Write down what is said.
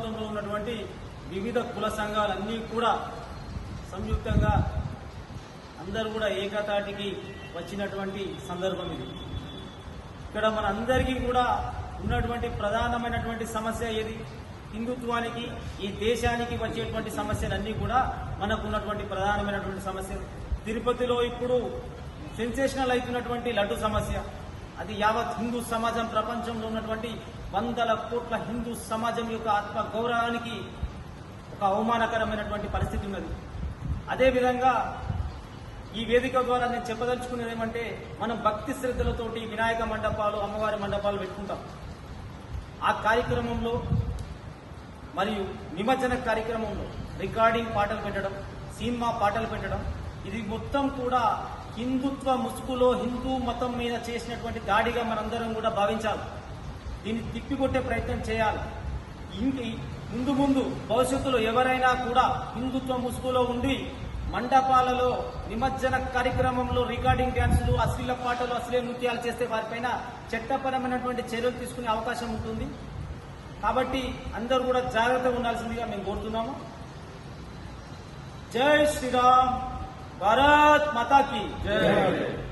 నియోజకవర్గంలో ఉన్నటువంటి వివిధ కుల సంఘాలన్నీ కూడా సంయుక్తంగా అందరూ కూడా ఏకతాటికి వచ్చినటువంటి సందర్భం ఇది. ఇక్కడ మనందరికీ కూడా ఉన్నటువంటి ప్రధానమైనటువంటి సమస్య ఏది? హిందుత్వానికి ఈ దేశానికి వచ్చేటువంటి సమస్యలన్నీ కూడా మనకు ఉన్నటువంటి ప్రధానమైనటువంటి సమస్యలు. తిరుపతిలో ఇప్పుడు సెన్సేషనల్ అవుతున్నటువంటి లడ్డు సమస్య. అది యావత్ హిందూ సమాజం ప్రపంచంలో ఉన్నటువంటి వందల కోట్ల హిందూ సమాజం యొక్క ఆత్మ గౌరవానికి ఒక అవమానకరమైనటువంటి పరిస్థితి ఉన్నది. అదేవిధంగా ఈ వేదిక ద్వారా నేను చెప్పదలుచుకునేది ఏమంటే మనం భక్తి శ్రద్ధలతోటి వినాయక మండపాలు అమ్మవారి మండపాలు పెట్టుకుంటాం. ఆ కార్యక్రమంలో మరియు నిమజ్జన కార్యక్రమంలో రికార్డింగ్ పాటలు పెట్టడం సినిమా పాటలు పెట్టడం ఇది మొత్తం కూడా హిందుత్వ ముసుగులో హిందూ మతం మీద చేసినటువంటి దాడిగా మనందరం కూడా భావించాలి. దీన్ని తిప్పికొట్టే ప్రయత్నం చేయాలి. ఇంటి ముందు ముందు భవిష్యత్తులో ఎవరైనా కూడా హిందుత్వ ముసుగులో ఉండి మండపాలలో నిమజ్జన కార్యక్రమంలో రికార్డింగ్ డ్యాన్సులు అశ్లీల పాటలు అశ్లీల నృత్యాలు చేస్తే వారిపైన చట్టపరమైనటువంటి చర్యలు తీసుకునే అవకాశం ఉంటుంది. కాబట్టి అందరూ కూడా జాగ్రత్తగా ఉండాల్సిందిగా మేము కోరుతున్నాము. జై శ్రీరామ్! भारत माता की जय।